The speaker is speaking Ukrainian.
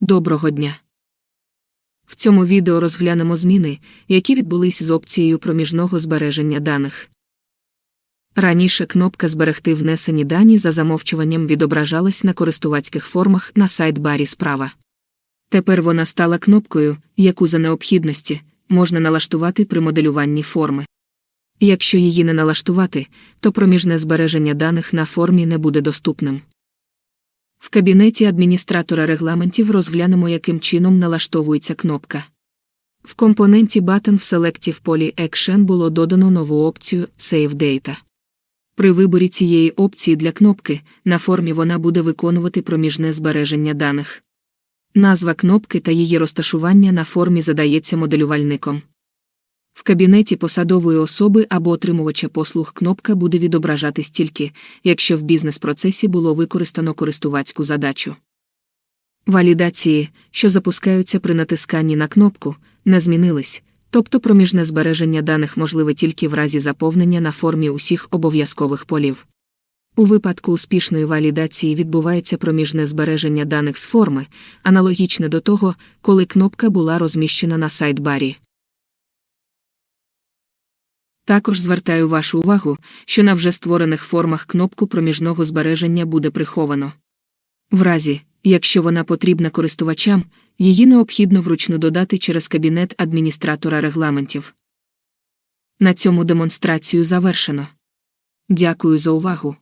Доброго дня! В цьому відео розглянемо зміни, які відбулись з опцією проміжного збереження даних. Раніше кнопка Зберегти внесені дані за замовчуванням відображалась на користувацьких формах на сайт-барі справа. Тепер вона стала кнопкою, яку за необхідності можна налаштувати при моделюванні форми. Якщо її не налаштувати, то проміжне збереження даних на формі не буде доступним. В кабінеті адміністратора регламентів розглянемо, яким чином налаштовується кнопка. В компоненті Button в селекті в полі Action було додано нову опцію Save Data. При виборі цієї опції для кнопки на формі вона буде виконувати проміжне збереження даних. Назва кнопки та її розташування на формі задається моделювальником. В кабінеті посадової особи або отримувача послуг кнопка буде відображатись тільки, якщо в бізнес-процесі було використано користувацьку задачу. Валідації, що запускаються при натисканні на кнопку, не змінились, тобто проміжне збереження даних можливе тільки в разі заповнення на формі усіх обов'язкових полів. У випадку успішної валідації відбувається проміжне збереження даних з форми, аналогічне до того, коли кнопка була розміщена на сайт-барі. Також звертаю вашу увагу, що на вже створених формах кнопку проміжного збереження буде приховано. В разі, якщо вона потрібна користувачам, її необхідно вручну додати через кабінет адміністратора регламентів. На цьому демонстрацію завершено. Дякую за увагу.